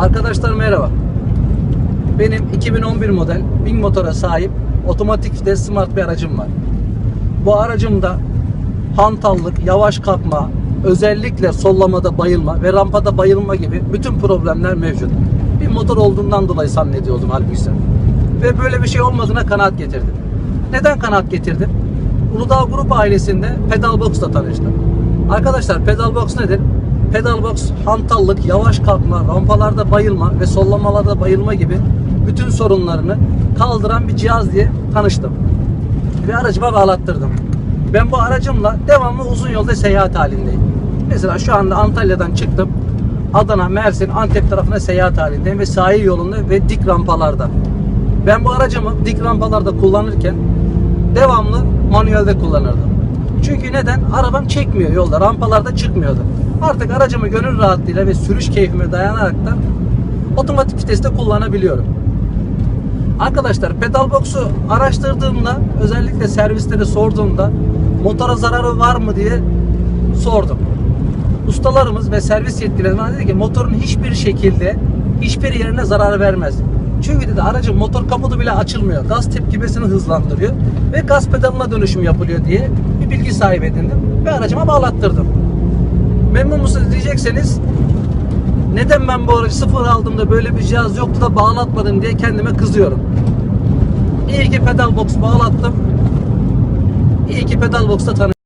Arkadaşlar merhaba. Benim 2011 model 1000 motora sahip otomatik vites smart bir aracım var. Bu aracımda hantallık, yavaş kalkma, özellikle sollamada bayılma ve rampada bayılma gibi bütün problemler mevcut. Bir motor olduğundan dolayı zannediyordum halbuki. Ve böyle bir şey olmadığına kanaat getirdim. Neden kanaat getirdim? Uludağ Grup ailesinde Pedal Box'la tanıştım. Arkadaşlar Pedal Box nedir? Pedal Box hantallık, yavaş kalkma, rampalarda bayılma ve sollamalarda bayılma gibi bütün sorunlarını kaldıran bir cihaz diye tanıştım. Ve aracıma bağlattırdım. Ben bu aracımla devamlı uzun yolda seyahat halindeyim. Mesela şu anda Antalya'dan çıktım. Adana, Mersin, Antep tarafına seyahat halindeyim ve sahil yolunda ve dik rampalarda. Ben bu aracımı dik rampalarda kullanırken devamlı manuelde kullanırdım. Çünkü neden? Arabam çekmiyor yolda. Rampalarda çıkmıyordu. Artık aracımı gönül rahatlığıyla ve sürüş keyfime dayanaraktan otomatik viteste kullanabiliyorum. Arkadaşlar pedal box'u araştırdığımda özellikle servislere sorduğumda motora zararı var mı diye sordum. Ustalarımız ve servis yetkilileri bana dedi ki motorun hiçbir şekilde hiçbir yerine zarar vermez. Çünkü dedi aracın motor kaputu bile açılmıyor. Gaz tepkimesini hızlandırıyor ve gaz pedalına dönüşüm yapılıyor diye bilgi sahibi edindim ve aracıma bağlattırdım. Memnun musunuz diyecekseniz neden ben bu aracı sıfır aldığımda böyle bir cihaz yoktu da bağlatmadım diye kendime kızıyorum. İyi ki pedal box bağlattım. İyi ki pedal box'ta tanıştım.